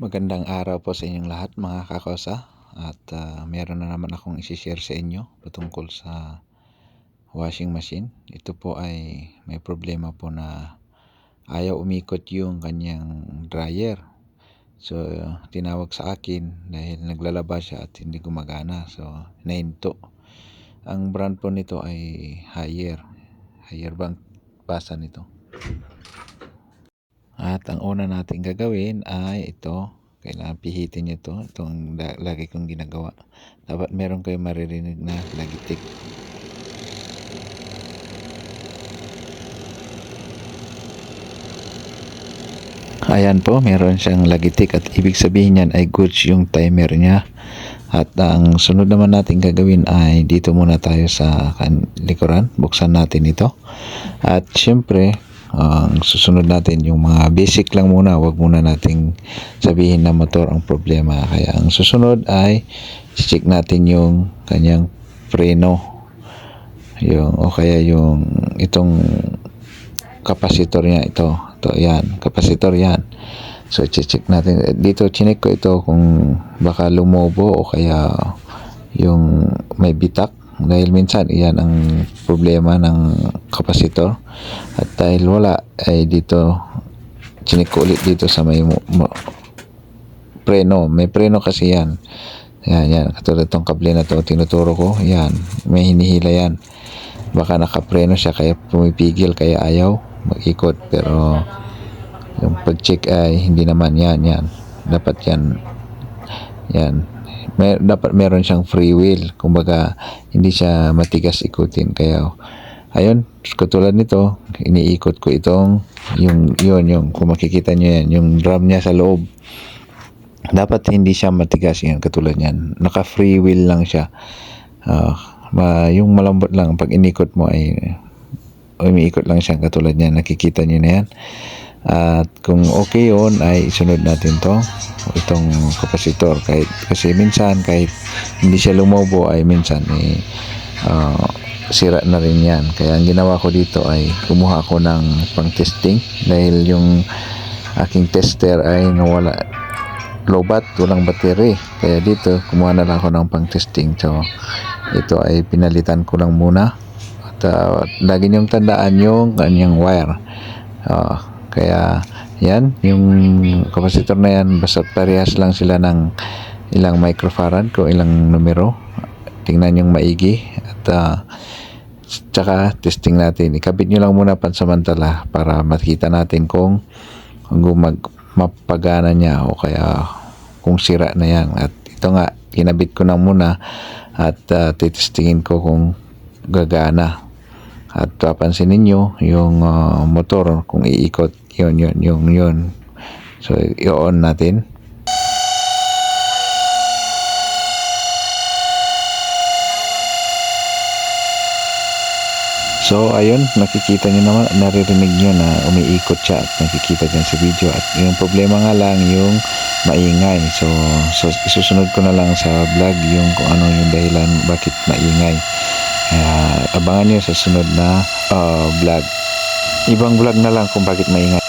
Magandang araw po sa inyong lahat mga kakosa at uh, meron na naman akong isi-share sa inyo patungkol sa washing machine. Ito po ay may problema po na ayaw umikot yung kanyang dryer. So tinawag sa akin dahil naglalaba siya at hindi gumagana. So nahinto. Ang brand po nito ay Haier. Haier Bank basa nito. At ang una natin gagawin ay ito. Kailangan pihitin nyo ito. Ito ang lagi kong ginagawa. Dapat meron kayo maririnig na lagitik. Ayan po, meron siyang lagitik at ibig sabihin niyan ay goods yung timer niya. At ang sunod naman natin gagawin ay dito muna tayo sa likuran. Buksan natin ito. At syempre, ang susunod natin yung mga basic lang muna. Huwag muna nating sabihin na motor ang problema. Kaya ang susunod ay check natin yung kanyang preno. Yung, o kaya yung itong kapasitor niya ito. Ito, yan. Kapasitor yan. So, check natin. Dito, chinek ko ito kung baka lumobo o kaya yung may bitak. Dahil minsan, iyan ang problema ng kapasitor. At dahil wala, ay dito, chinek ko ulit dito sa may preno. May preno kasi yan. Yan, yan. Katulad itong kable na to tinuturo ko. Yan. May hinihila yan. Baka nakapreno siya kaya pumipigil kaya ayaw mag-ikot. Pero yung pag-check ay hindi naman yan. Yan. Dapat yan. Yan. May, dapat meron siyang free will. Kumbaga, hindi siya matigas ikutin. Kaya, ayun, katulad nito, iniikot ko itong, yung, yun, yung, kung makikita nyo yan, yung drum niya sa loob. Dapat hindi siya matigas yan katulad yan naka free wheel lang siya. Uh, ma, yung malambot lang pag inikot mo ay umiikot lang siya katulad yan nakikita niyo na yan. At kung okay yun ay isunod natin to itong kapasitor. Kahit kasi minsan kahit hindi siya lumobo ay minsan eh, uh, sira na rin yan kaya ang ginawa ko dito ay kumuha ako ng pang testing dahil yung aking tester ay nawala lobat, walang battery. Kaya dito, kumuha na lang ako ng pang testing. So, ito ay pinalitan ko lang muna. At uh, lagi niyong tandaan yung kanyang wire. Uh, kaya, yan, yung capacitor na yan, basta parehas lang sila ng ilang microfarad kung ilang numero. Tingnan yung maigi. At, uh, tsaka testing natin. Ikabit nyo lang muna pansamantala para makita natin kung gumag mapagana niya o kaya kung sira na yan. At ito nga kinabit ko na muna at uh, titestingin ko kung gagana. At papansin ninyo yung uh, motor kung iikot yun yun yung yun. So i-on natin So, ayun, nakikita nyo naman, naririnig nyo na umiikot siya at nakikita dyan sa video. At yung problema nga lang, yung maingay. So, so isusunod ko na lang sa vlog yung kung ano yung dahilan bakit maingay. Uh, abangan nyo sa sunod na uh, vlog. Ibang vlog na lang kung bakit maingay.